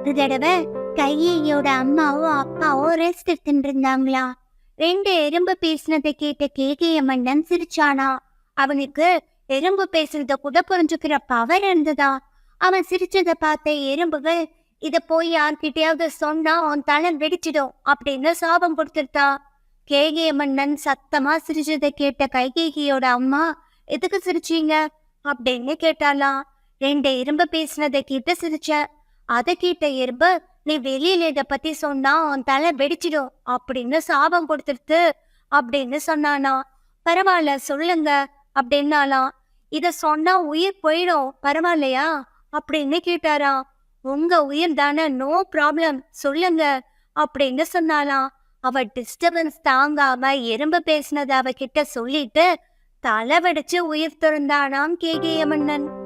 ஒரு தடவை கையோட அம்மாவும் அப்பாவும் ரெஸ்ட் எடுத்துட்டு இருந்தாங்களா ரெண்டு எறும்பு பேசினதை கேட்ட கேகைய மன்னன் சிரிச்சானா? அவனுக்கு எறும்பு பேசுறத கூட புரிஞ்சுக்கிற பவர் இருந்ததா? அவன் சிரிச்சதை பார்த்த எறும்புகள் இத போய் யார்கிட்டயாவது சொன்னா அவன் தலை வெடிச்சிடும் அப்படின்னு சாபம் கொடுத்துட்டா. கேகேய மன்னன் சத்தமா சிரிச்சதை கேட்ட கைகேகியோட அம்மா எதுக்கு சிரிச்சீங்க? அப்படின்னு கேட்டாலாம் ரெண்டு எறும்பு பேசினதை கேட்டு சிரிச்ச அதை கேட்ட எறும்பு நீ வெளியில இத பத்தி சொன்னா உன் தலை வெடிச்சிடும் அப்படின்னு சாபம் கொடுத்துருத்து அப்படின்னு சொன்னானா. பரவாயில்ல சொல்லுங்க அப்படின்னாலாம். இத சொன்னா உயிர் போயிடும் பரவாயில்லையா? அப்படின்னு கேட்டாராம். உங்க உயிர் தானே நோ ப்ராப்ளம் சொல்லுங்க அப்படின்னு சொன்னாலாம். அவ டிஸ்டர்பன்ஸ் தாங்காம எறும்பு பேசினத அவகிட்ட சொல்லிட்டு தலை வெடிச்சு உயிர் திறந்தானாம் கேகேய மன்னன்